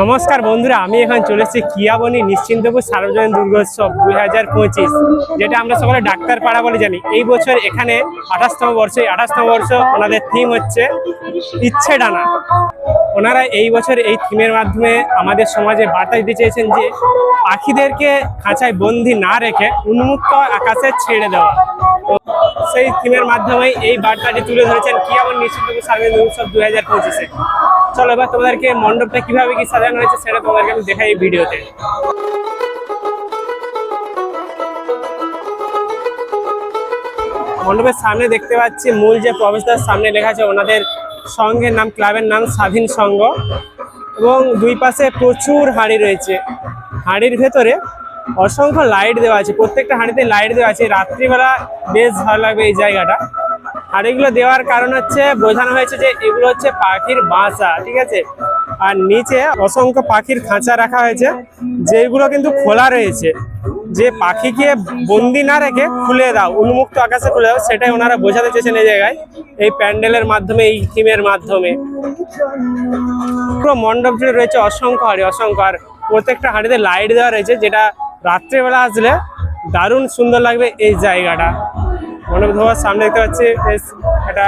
নমস্কার বন্ধুরা, আমি এখন চলে এসেছি কিয়াবনি নিশ্চিন্তপুর সার্বজনীন দুর্গোৎসব দুই হাজার পঁচিশ, যেটা আমরা সকলে ডাক্তার পাড়া বলে জানি। এই বছর এখানে আঠাশতম বর্ষ, এই আঠাশতম বর্ষ ওনাদের থিম হচ্ছে ইচ্ছে ডানা ওনারা এই বছর এই থিমের মাধ্যমে আমাদের সমাজে বার্তা দিতে চেয়েছেন যে পাখিদেরকে খাঁচায় বন্দি না রেখে উন্মুক্ত আকাশে ছেড়ে দেওয়া। সেই থিমের মাধ্যমে এই বার্তাটি তুলে ধরেছেন কিয়াবন নিশ্চিন্তপুর সার্বজনীন দুর্গোৎসব দু হাজার পঁচিশে। চলো এবার তোমাদেরকে মণ্ডপটা কীভাবে কি সাজানো হয়েছে সেটা তোমাদেরকে আমি দেখাই এই ভিডিওতে। মণ্ডপের সামনে দেখতে পাচ্ছি মূল যে প্রবেশদ্বার, সামনে লেখা আছে ওনাদের সংঘের নাম, ক্লাবের নাম স্বাধীন সংঘ এবং দুই পাশে প্রচুর হাঁড়ি রয়েছে। হাঁড়ির ভেতরে অসংখ্য লাইট দেওয়া আছে, প্রত্যেকটা হাঁড়িতে লাইট দেওয়া আছে। রাত্রিবেলা বেশ ভালো লাগবে এই জায়গাটা। হাঁড়িগুলো দেওয়ার কারণ হচ্ছে, বোঝানো হয়েছে যে এগুলো হচ্ছে পাখির বাসা, ঠিক আছে? আর নিচে অসংখ্য পাখির খাঁচা রাখা হয়েছে, যেগুলো কিন্তু খোলা রয়েছে। যে পাখিকে বন্দি না রেখে খুলে দাও, উন্মুক্ত আকাশে খুলে দাও, সেটাই ওনারা বোঝাতে চেয়েছেন এই জায়গায়, এই প্যান্ডেলের মাধ্যমে, এই থিমের মাধ্যমে। পুরো মণ্ডপ রয়েছে অসংখ্য হাঁড়ি, অসংখ্য। আর প্রত্যেকটা হাঁড়িতে লাইট দেওয়া রয়েছে, যেটা রাত্রেবেলা আসলে দারুণ সুন্দর লাগবে এই জায়গাটা। মণ্ডপ ধোয়ার সামনে দেখতে পাচ্ছি বেশ একটা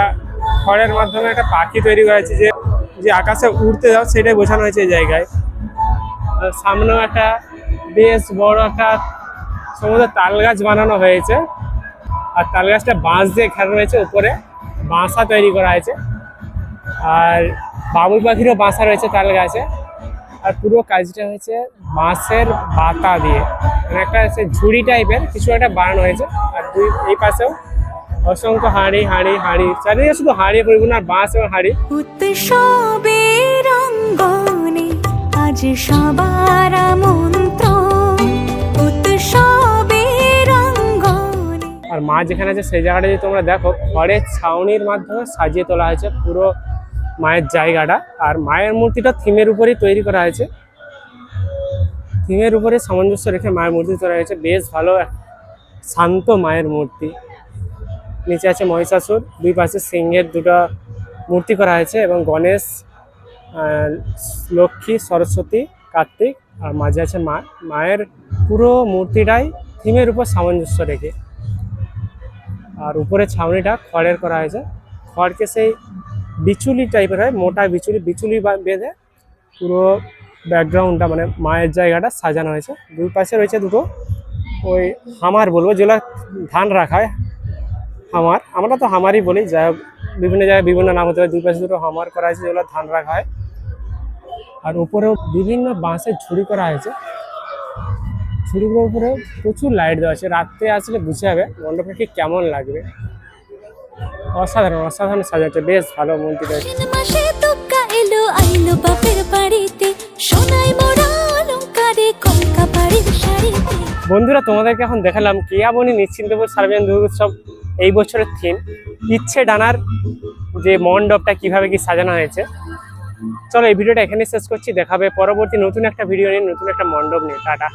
খড়ের মাধ্যমে একটা পাখি তৈরি করা হয়েছে যে যে আকাশে উড়তে যাও সেটাই বোঝানো হয়েছে এই জায়গায়। সামনেও একটা বেশ বড় একটা সমুদ্র তাল গাছ বানানো হয়েছে। আর তাল গাছটা বাঁশ দিয়ে ঘেরা রয়েছে উপরে। বাসা তৈরি করা হয়েছে। আর বাবুই পাখিরও বাসা রয়েছে তাল গাছে আর পুরো কাজটা হয়েছে বাঁশের বাতা দিয়ে। মানে একটা সে ঝুড়ি টাইপের কিছু একটা বানানো হয়েছে। আর দুই এই পাশেও অসংখ্য হাঁড়ি হাঁড়ি হাঁড়ি। চারিদিকে শুধু হাঁড়ি পরিপূর্ণ আর বাঁশ এবং হাঁড়ি। আজ সবার আর মা যেখানে আছে সেই জায়গাটা যদি তোমরা দেখো খড়ের ছাউনির মাধ্যমে সাজিয়ে তোলা হয়েছে পুরো মায়ের জায়গাটা। আর মায়ের মূর্তিটা থিমের উপরেই তৈরি করা হয়েছে। থিমের উপরে সামঞ্জস্য রেখে মায়ের মূর্তি তৈরি হয়েছে। বেশ ভালো শান্ত মায়ের মূর্তি। নিচে আছে মহিষাসুর, দুই পাশে সিংহের দুটো মূর্তি করা হয়েছে এবং গণেশ লক্ষ্মী, সরস্বতী, কার্তিক আর মাঝে আছে মা। মায়ের পুরো মূর্তিটাই থিমের উপর সামঞ্জস্য রেখে। আর উপরে ছাউনিটা খড়ের করা হয়েছে। খড়কে সেই বিচুলি টাইপের হয়, মোটা বিচুলি বিচুলি বেঁধে পুরো ব্যাকগ্রাউন্ডটা মানে মায়ের জায়গাটা সাজানো হয়েছে। দুই পাশে রয়েছে দুটো ওই হামার বলব, যেগুলো ধান রাখা হয়, হামার। আমরা তো হামারই বলি হোক, বিভিন্ন জায়গায় বিভিন্ন নাম হতে পারে। দুই পাশে দুটো হামার করা হয়েছে, যেগুলো ধান রাখা হয়। আর উপরেও বিভিন্ন বাঁশের ঝুড়ি করা হয়েছে। ঝুড়িগুলোর উপরে প্রচুর লাইট দেওয়া আছে। রাত্রে আসলে বুঝে যাবে মণ্ডপটা ঠিক কেমন লাগবে। অসাধারণ অসাধারণ সাজাচ্ছে বেশ ভালো মন্দির আছে। আশ্বিন মাসে তুক্কা এলো আইলো বাপের বাড়িতে। সোনাই মোড়া অলঙ্কারে কলকা বাড়ির শাড়িতে। বন্ধুরা তোমাদেরকে এখন দেখালাম কিয়াবনি নিশ্চিন্তপুর সার্বজনীন দুর্গোৎসব এই বছরের থিম ইচ্ছে ডানার যে মণ্ডপটা কীভাবে কি সাজানো হয়েছে। চলো এই ভিডিওটা এখানে শেষ করছি দেখাবে পরবর্তী নতুন একটা ভিডিও নিয়ে নতুন একটা মণ্ডপ নিয়ে। টাটা।